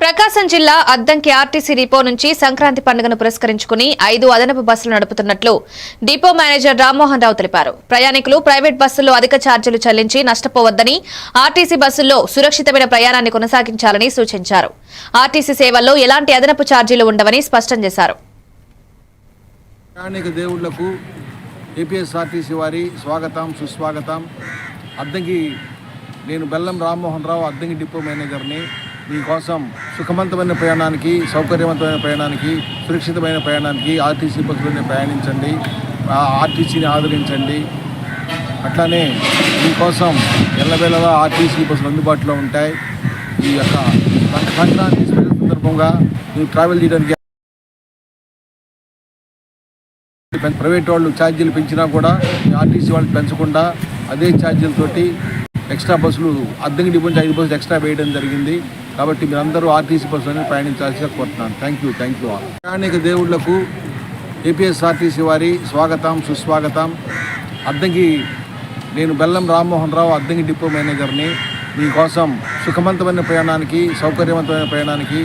ప్రకాశం జిల్లా Addanki RTC depot నుంచి సంక్రాంతి పండుగను పురస్కరించుకుని ఐదు అదనపు బస్సులు నడుపుతున్నట్లు డిపో మేనేజర్ రామ్మోహన్ రావు తెలిపారు. ప్రయాణికులు ప్రైవేట్ బస్సుల్లో అధిక ఛార్జీలు చెల్లించి నష్టపోవద్దని ఆర్టీసీ బస్సుల్లో సురక్షితమైన ప్రయాణాన్ని కొనసాగించాలని సూచించారు. ఆర్టీసీ సేవల్లో ఎలాంటి అదనపు ఛార్జీలు ఉండవని స్పష్టం చేశారు. దేవుళ్ళకు ఏపీఎస్ఆర్టీసీ వారి స్వాగతం సుస్వాగతం. అద్దంకి నేను బెల్లం రామ్మోహన్ రావు అద్దంకి డిపో మేనేజర్ని. మీకోసం సుఖవంతమైన ప్రయాణానికి సౌకర్యవంతమైన ప్రయాణానికి సురక్షితమైన ప్రయాణానికి ఆర్టీసీ బస్సులోనే ప్రయాణించండి. ఆర్టీసీని ఆదరించండి. అట్లానే మీకోసం ఎల్లవేళలా ఆర్టీసీ బస్సులు అందుబాటులో ఉంటాయి. ఈ యొక్క సంక్రాంతి సందర్భంగా మీరు ట్రావెల్ చేయడానికి ప్రైవేట్ వాళ్ళు ఛార్జీలు పెంచినా కూడా ఆర్టీసీ వాళ్ళు పెంచకుండా అదే ఛార్జీలతోటి ఎక్స్ట్రా బస్సులు అద్దెకి డిపో నుంచి ఐదు బస్సులు ఎక్స్ట్రా వేయడం జరిగింది. కాబట్టి మీరందరూ ఆర్టీసీ బస్సులను ప్రయాణించాల్సిగా కోరుతున్నాను. థ్యాంక్ యూ థ్యాంక్ యూ ప్రయాణిక దేవుళ్ళకు ఏపీఎస్ఆర్టీసీ వారి స్వాగతం సుస్వాగతం. అద్దంకి నేను బెల్లం రామ్మోహన్ రావు అద్దంకి డిపో మేనేజర్ని. మీకోసం సుఖవంతమైన ప్రయాణానికి సౌకర్యవంతమైన ప్రయాణానికి